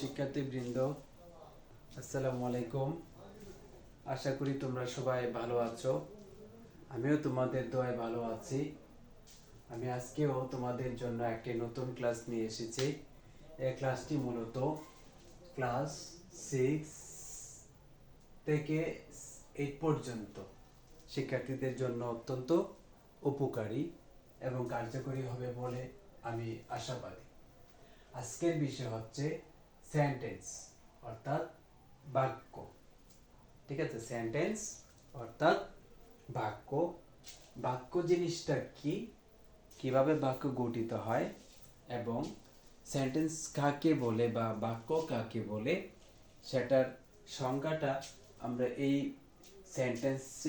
শিক্ষার্থীবৃন্দ, আসসালামু আলাইকুম। আশা করি তোমরা সবাই ভালো আছো। আমিও তোমাদের দোয়ায় ভালো আছি। আমি আজকেও তোমাদের জন্য একটি নতুন ক্লাস নিয়ে এসেছি। এই ক্লাসটি মূলত ক্লাস সিক্স থেকে এইট পর্যন্ত। শিক্ষার্থীদের জন্য অত্যন্ত উপকারী এবং কার্যকরী হবে বলে আমি আশাবাদী। আজকের বিষয় হচ্ছে সেন্টেন্স অর্থাৎ বাক্য। ঠিক আছে? সেন্টেন্স অর্থাৎ বাক্য। বাক্য জিনিসটা কি? কীভাবে বাক্য গঠিত হয়? এবং সেন্টেন্স কাকে বলে বা বাক্য কাকে বলে? সেটার সংজ্ঞাটা আমরা এই সেন্টেন্স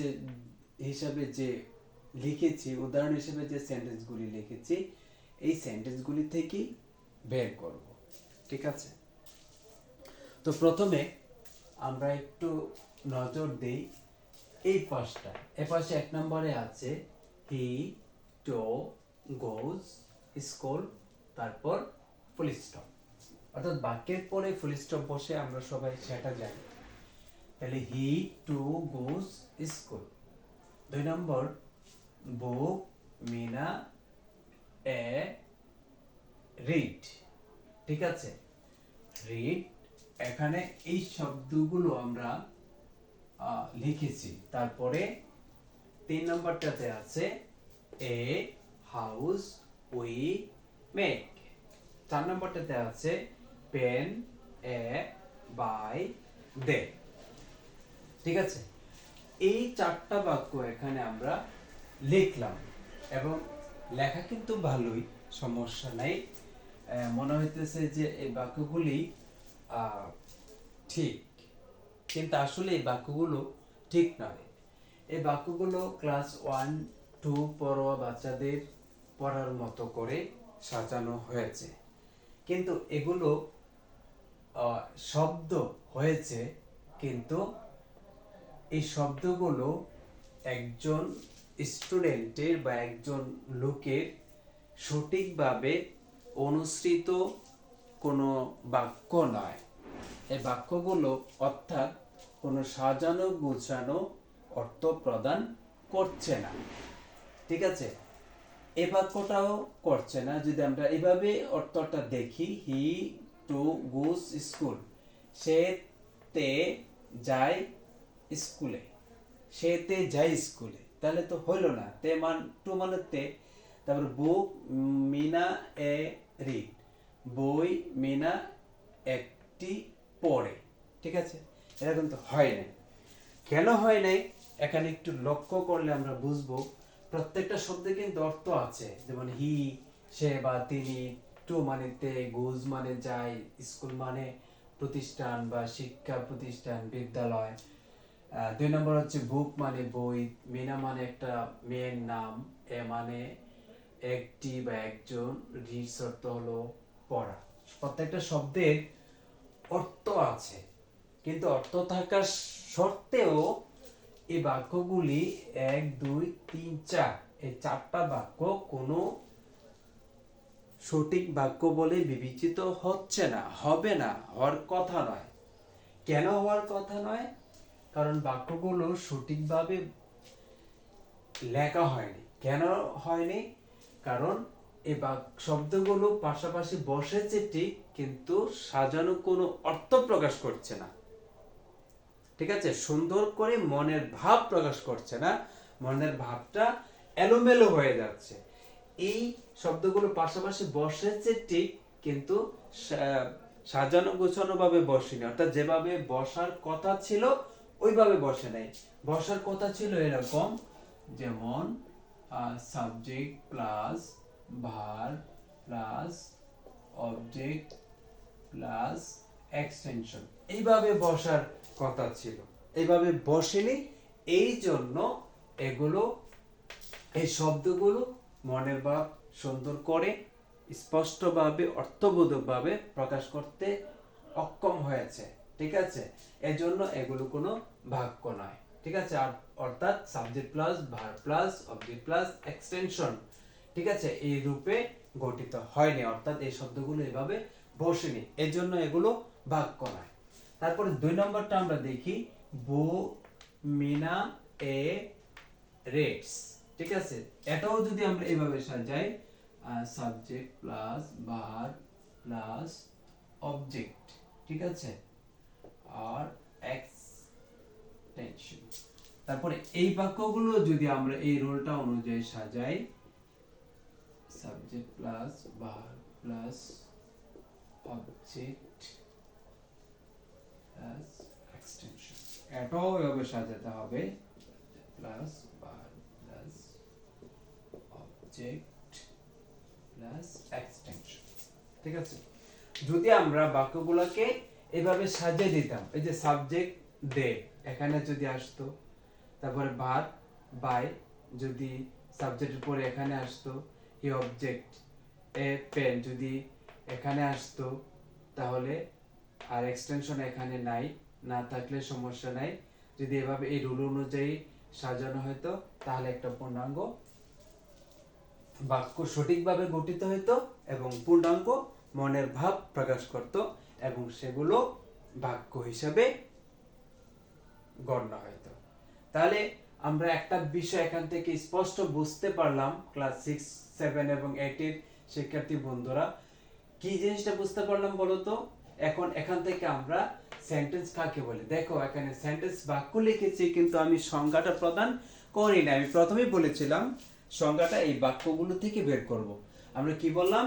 হিসাবে যে লিখেছি, উদাহরণ হিসেবে যে সেন্টেন্সগুলি লিখেছি, এই সেন্টেন্সগুলি থেকেই বের করব। ঠিক আছে? তো প্রথমে আমরা একটু নজর দেই এই পাশটা। এ পাশে এক নম্বরে আছে হি টো গোজ স্কুল তারপর ফুল স্টপ অর্থাৎ বাক্যের পরে ফুল স্টপ বসে আমরা সবাই সেটা জানি। তাহলে হি টু গোজ স্কুল দুই নম্বর বুক মিনা, এ রিড ঠিক আছে? রিড এখানে এই শব্দগুলো আমরা লিখেছি। তারপরে তিন নম্বরটাতে আছে, এ, হাউস উই মেক। চার নম্বরটাতে আছে, পেন, এ, বাই, দে। ঠিক আছে? এই চারটা বাক্য এখানে আমরা লিখলাম এবং লেখা কিন্তু ভালোই, সমস্যা নাই। মনে হইতেছে যে এই বাক্যগুলি ঠিক। কিন্তু আসলে এই বাক্যগুলো ঠিক নয়। এই বাক্যগুলো ক্লাস ওয়ান, টু পড়ুয়া বাচ্চাদের পড়ার মতো করে সাজানো হয়েছে। কিন্তু এগুলো শব্দ হয়েছে, কিন্তু এই শব্দগুলো একজন স্টুডেন্টের বা একজন লোকের সঠিকভাবে অনুসৃত কোনো বাক্য নয়। এই বাক্যগুলো অর্থাৎ কোনো সাজানো গোছানো অর্থ প্রদান করছে না। ঠিক আছে? এ বাক্যটাও করছে না। যদি আমরা এভাবে অর্থটা দেখি, হি, টু, গোস, স্কুল, সে তে যায় স্কুলে, সে তে যায় স্কুলে, তাহলে তো হইল না। তে মান, টু মানে তে, তারপর বুক মিনা, এ রিড বই মিনা একটি পড়ে। ঠিক আছে? এটা কিন্তু হয় নাই। কেন হয় নাই? এখানে একটু লক্ষ্য করলে আমরা বুঝব। প্রত্যেকটা শব্দে কিন্তু অর্থ আছে। যেমন হি, সে বা তিনি, টু মানে তে, গুজ মানে যায়, স্কুল মানে প্রতিষ্ঠান বা শিক্ষা প্রতিষ্ঠান, বিদ্যালয়। দুই নম্বর হচ্ছে বুক মানে বই, মিনা মানে একটা মেয়ের নাম, এ মানে একটি বা একজন। রিডস অর্থ হলো পড়া। প্রত্যেকটা শব্দের অর্থ আছে। কিন্তু অর্থ থাকার সত্ত্বেও এই বাক্যগুলি এক, দুই, তিন, চার, এই চারটা বাক্য কোনো সঠিক বাক্য বলে বিবেচিত হচ্ছে না, হবে না, হওয়ার কথা নয়। কেন হওয়ার কথা নয়? কারণ বাক্যগুলো সঠিকভাবে লেখা হয়নি। কেন হয়নি? কারণ এই বাক শব্দগুলো পাশাপাশি বসেছে ঠিক, কিন্তু সাজানো কোনো অর্থ প্রকাশ করছে না। ঠিক আছে? সুন্দর করে মনের ভাব প্রকাশ করছে না। মনের ভাবটা এলোমেলো হয়ে যাচ্ছে। এই শব্দগুলো পাশাপাশি বসেছে ঠিক, কিন্তু সাজানো গোছানো ভাবে বসেনি। অর্থাৎ যেভাবে বসার কথা ছিল, ওইভাবে বসে নাই। বসার কথা ছিল এরকম, যেমন subject plus verb plus object plus extension এইভাবে বসার কথা ছিল। এইভাবে বসেনি এই জন্য এগুলো, এই শব্দগুলো মনের ভাব সুন্দর করে স্পষ্টভাবে, অর্থবোধকভাবে প্রকাশ করতে অক্ষম হয়েছে। ঠিক আছে? এজন্য এগুলো কোনো বাক্য নয়। ঠিক আছে? অর্থাৎ subject plus verb plus object plus extension ঠিক আছে? এই রূপে গঠিত হয়নি, অর্থাৎ এই শব্দগুলো এভাবে বসেনি। এজন্য এগুলো বাক্য নয় তারপরে দুই নম্বরটা আমরা দেখি। বো, মিনা, এ, রেটস। ঠিক আছে? এটাও যদি আমরা এভাবে সাজাই সাবজেক্ট প্লাস বার প্লাস অবজেক্ট ঠিক আছে? আর এক্সটেনশন তারপরে এই বাক্যগুলো যদি আমরা এই রোলটা অনুযায়ী সাজাই সাবজেক্ট প্লাস বার প্লাস অবজেক্ট প্লাস এক্সটেনশন এটাও এভাবে সাজাতে হবে। প্লাস বার প্লাস অবজেক্ট প্লাস এক্সটেনশন ঠিক আছে? যদি আমরা বাক্যগুলোকে এভাবে সাজিয়ে দিতাম এই যে সাবজেক্ট দে এখানে যদি আসতো তারপরে ভার বাই যদি সাবজেক্টের পরে এখানে আসতো এই অবজেক্ট এ পেন যদি এখানে আসতো, তাহলে আর এক্সটেনশন এখানে নাই, না থাকলে সমস্যা নাই। যদি এভাবে এই রুল অনুযায়ী সাজানো হতো, তাহলে একটা পূর্ণাঙ্গ বাক্য সঠিকভাবে গঠিত হতো এবং পূর্ণাঙ্গ মনের ভাব প্রকাশ করত এবং সেগুলো বাক্য হিসাবে গণ্য হতো তাহলে আমরা একটা বিষয় এখান থেকে স্পষ্ট বুঝতে পারলাম ক্লাস সিক্স সেভেন এবং এইটের শিক্ষার্থী বন্ধুরা। কি জিনিসটা বুঝতে পারলাম বলো তো এখন এখান থেকে আমরা সেন্টেন্স কাকে বলে? দেখো, এখানে সেন্টেন্স বাক্য লিখেছি, কিন্তু আমি সংজ্ঞাটা প্রদান করি না আমি প্রথমেই বলেছিলাম, সংজ্ঞাটা এই বাক্যগুলো থেকে বের করব। আমরা কি বললাম?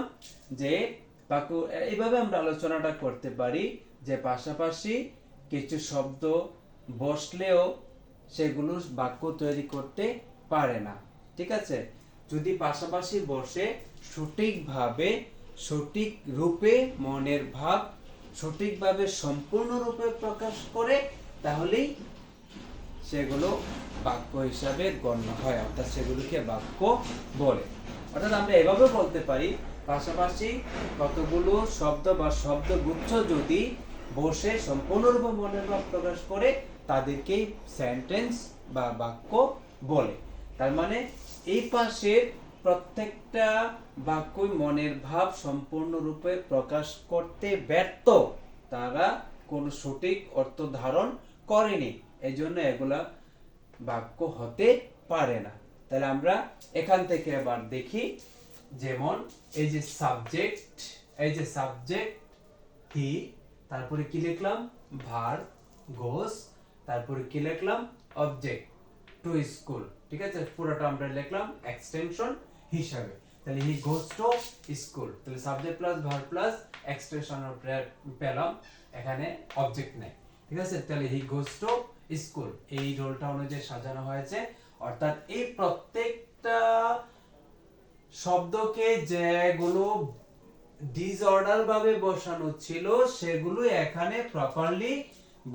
যে বাক্য, এইভাবে আমরা আলোচনাটা করতে পারি, যে পাশাপাশি কিছু শব্দ বসলেও সেগুলো বাক্য তৈরি করতে পারে না। ঠিক আছে? যদি পাশাপাশি বসে সঠিকভাবে, সঠিক রূপে মনের ভাব, সঠিকভাবে সম্পূর্ণরূপে প্রকাশ করে, তাহলেই সেগুলো বাক্য হিসাবে গণ্য হয়, অর্থাৎ সেগুলোকে বাক্য বলে। অর্থাৎ আমরা এভাবে বলতে পারি, পাশাপাশি কতগুলো শব্দ বা শব্দগুচ্ছ যদি বসে সম্পূর্ণরূপে মনের ভাব প্রকাশ করে তাদেরকেই সেন্টেন্স বা বাক্য বলে। তার মানে এই পাশের প্রত্যেকটা বাক্যই মনের ভাব সম্পূর্ণরূপে প্রকাশ করতে ব্যর্থ, তারা কোনো সঠিক অর্থ ধারণ করেনি। এই জন্য এগুলা বাক্য হতে পারে না। তাহলে আমরা এখান থেকে আবার দেখি, যেমন এই যে সাবজেক্ট এই যে সাবজেক্ট হি তারপরে কি লিখলাম? ভার গোস তারপরে কি লিখলাম? অবজেক্ট টু স্কুল ঠিক আছে? পুরোটা আমরা লিখলাম এক্সটেনশন হিসাবে। তাহলে হি গোস টু স্কুল তাহলে subject plus verb plus extension পেলাম, এখানে অবজেক্ট নেই, ঠিক আছে? তাহলে হি গোস টু স্কুল এই রোলটা অনুযায়ী সাজানো হয়েছে। অর্থাৎ এই প্রত্যেকটা শব্দকে যেগুলো ডিসঅর্ডার ভাবে বসানো ছিল সেগুলো এখানে প্রপারলি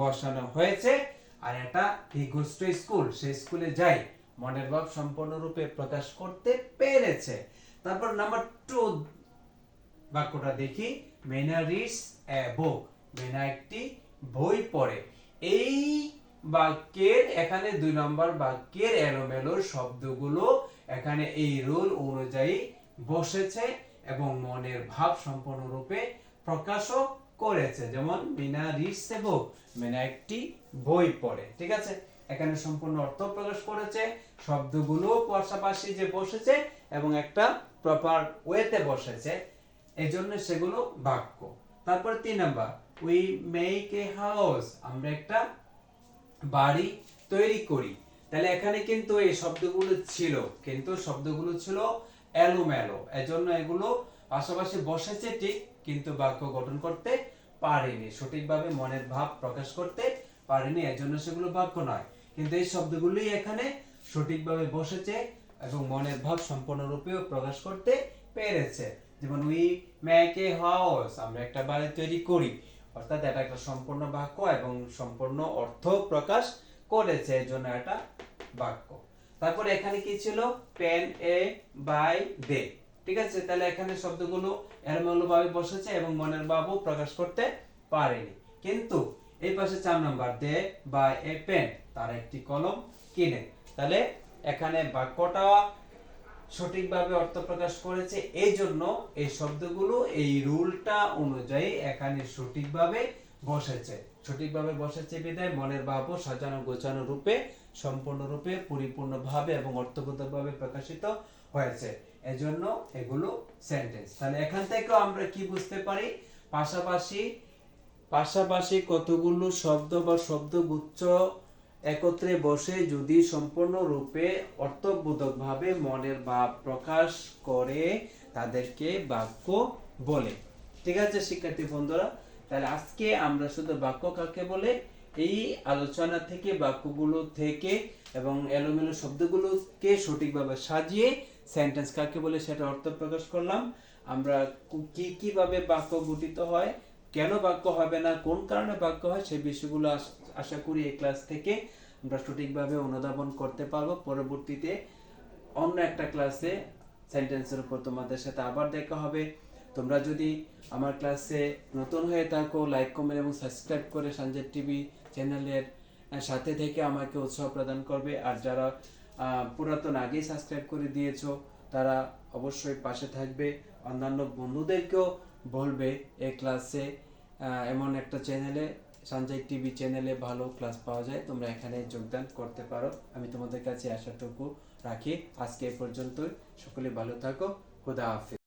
বসানো হয়েছে। আর এটা হি গোস টু স্কুল সে স্কুলে যায় মনের ভাব সম্পূর্ণরূপে প্রকাশ করতে পেরেছে। তারপর নাম্বার টু বাক্যটা দেখি। মেনা রিডস এ বুক মেনা একটি বই পড়ে। এই বাক্যের, এখানে দুই নম্বর বাক্যের এলোমেলো শব্দগুলো এখানে এই রুল অনুযায়ী বসেছে এবং মনের ভাব সম্পূর্ণরূপে প্রকাশও করেছে। যেমন Meena reads a book Meena একটি বই পড়ে, ঠিক আছে? এখানে সম্পূর্ণ অর্থ প্রকাশ করেছে শব্দগুলো পাশাপাশি যে বসেছে এবং একটা প্রপার ওয়েতে বসেছে এই জন্য সেগুলো বাক্য। তারপর তিন number we make a house আমরা একটা বাড়ি তৈরি করি। তাহলে এখানে কিন্তু এই শব্দগুলো ছিল, কিন্তু শব্দগুলো ছিল এলোমেলো। এজন্য এগুলো পাশাপাশি বসেছে ঠিক, কিন্তু বাক্য গঠন করতে পারেনি। সঠিকভাবে মনের ভাব প্রকাশ করতে পারেনি, এজন্য সেগুলো বাক্য নয়। কিন্তু এই শব্দগুলোই এখানে সঠিকভাবে বসেছে এবং মনের ভাব সম্পূর্ণরূপেও প্রকাশ করতে পেরেছে। যেমন, উই মেক এ হাউস আমরা একটা বাড়ি তৈরি করি। অর্থাৎ এটা একটা সম্পূর্ণ বাক্য এবং সম্পূর্ণ অর্থ প্রকাশ করেছে এই জন্য এটা বাক্য। তারপরে এখানে কি ছিল? পেন এ বাই দে ঠিক আছে? তাহলে এখানে শব্দগুলো এলোমেলো ভাবে বসেছে এবং মনের ভাবও প্রকাশ করতে পারেনি। কিন্তু এই পাশে চার number, they buy a pen. তার একটি কলম কিনে। তাহলে এখানে বাক্যটা সঠিকভাবে অর্থ প্রকাশ করেছে। এই জন্য এই শব্দগুলো, এই রুলটা অনুযায়ী এখানে সঠিকভাবে বসেছে। সঠিকভাবে বসেছে বিদায় মনের ভাবও সাজানো গোছানো রূপে, সম্পূর্ণরূপে, পরিপূর্ণভাবে এবং অর্থগতভাবে প্রকাশিত হয়েছে। এজন্য এগুলো সেন্টেন্স তাহলে এখান থেকেও আমরা কি বুঝতে পারি? পাশাপাশি পাশাপাশি কতগুলো শব্দ বা শব্দগুচ্ছ একত্রে বসে যদি সম্পূর্ণরূপে অর্থবোধকভাবে মনের ভাব প্রকাশ করে, তাদেরকে বাক্য বলে। ঠিক আছে, শিক্ষার্থী বন্ধুরা? তাহলে আজকে আমরা শুধু বাক্য কাকে বলে? এই আলোচনা থেকে, বাক্যগুলো থেকে এবং এলোমেলো শব্দগুলোকে সঠিকভাবে সাজিয়ে সেন্টেন্স কাকে বলে সেটা অর্থ প্রকাশ করলাম। আমরা কু- কি কীভাবে বাক্য গঠিত হয়? কেন বাক্য হবে না, কোন কারণে বাক্য হয় সেই বিষয়গুলো আশা করি এই ক্লাস থেকে আমরা সঠিকভাবে অনুধাবন করতে পারব। পরবর্তীতে অন্য একটা ক্লাসে সেন্টেন্সের উপর তোমাদের সাথে আবার দেখা হবে। তোমরা যদি আমার ক্লাসে নতুন হয়ে থাকো লাইক কমেন্ট এবং সাবস্ক্রাইব করে সঞ্জয় টিভি চ্যানেলের সাথে থেকে আমাকে উৎসাহ প্রদান করবে। আর যারা পুরাতন আগেই সাবস্ক্রাইব করে দিয়েছ, তারা অবশ্যই পাশে থাকবে। অন্যান্য বন্ধুদেরকেও বলবে এই ক্লাসে এমন একটা চ্যানেলে সঞ্জয় টিভি চ্যানেলে ভালো ক্লাস পাওয়া যায়, তোমরা এখানে যোগদান করতে পারো। আমি তোমাদের কাছে আশাটুকু রাখি। আজকে এ পর্যন্তই। সকলে ভালো থাকো। খুদা হাফিজ।